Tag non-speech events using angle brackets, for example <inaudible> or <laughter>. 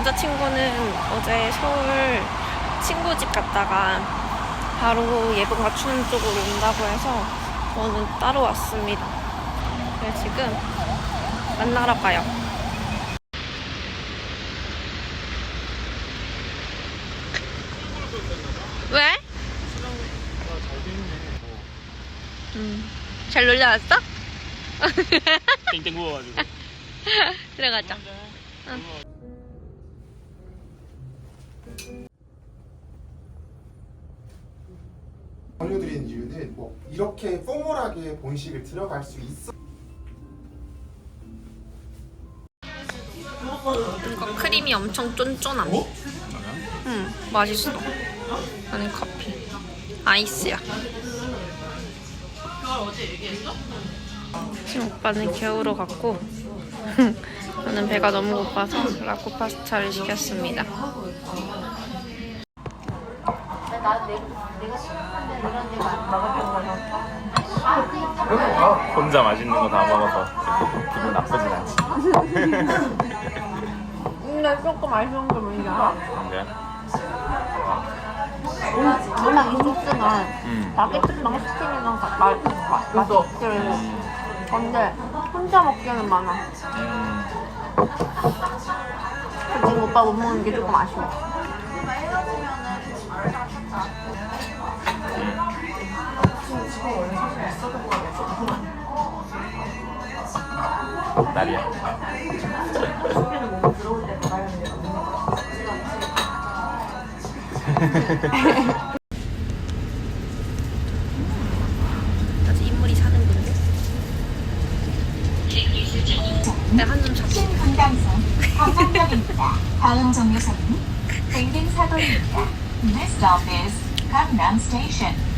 남자친구는 어제 서울 친구 집 갔다가 바로 예복 맞추는 쪽으로 온다고 해서 저는 따로 왔습니다. 그래서 지금 만나러 가요. 왜? 음, 잘 놀다 왔어? 땡땡 구워가지고. <laughs> 들어가자. 알려드린 이유는 뭐 이렇게 포멀하게 본식을 들어갈 수 있어. 이거 크림이 엄청 쫀쫀함. 응, 맛있어. 나는 커피. 아이스야. 지금 오빠는 겨우러 갔고, 저는 배가 너무 고파서 라코 파스타를 시켰습니다. 혼자 맛있는 거 다 먹어서 기분 나쁘진 않지. 근데 <laughs> 조금 아쉬운 게 뭐냐? 근데 워낙 이 소스는 음. 바게트랑 스팀이랑 다 맛, 맛, 맛있길 건데 혼자 먹기에는 많아. 음. 지금 오빠 못 먹는 게 조금 아쉬워. 날이야. 아주 인물이 사는군요. 내가 한점 잡. 분당선 강남역입니다. 다음 정류소는 댕댕사도입니다. This stop is Gangnam Station.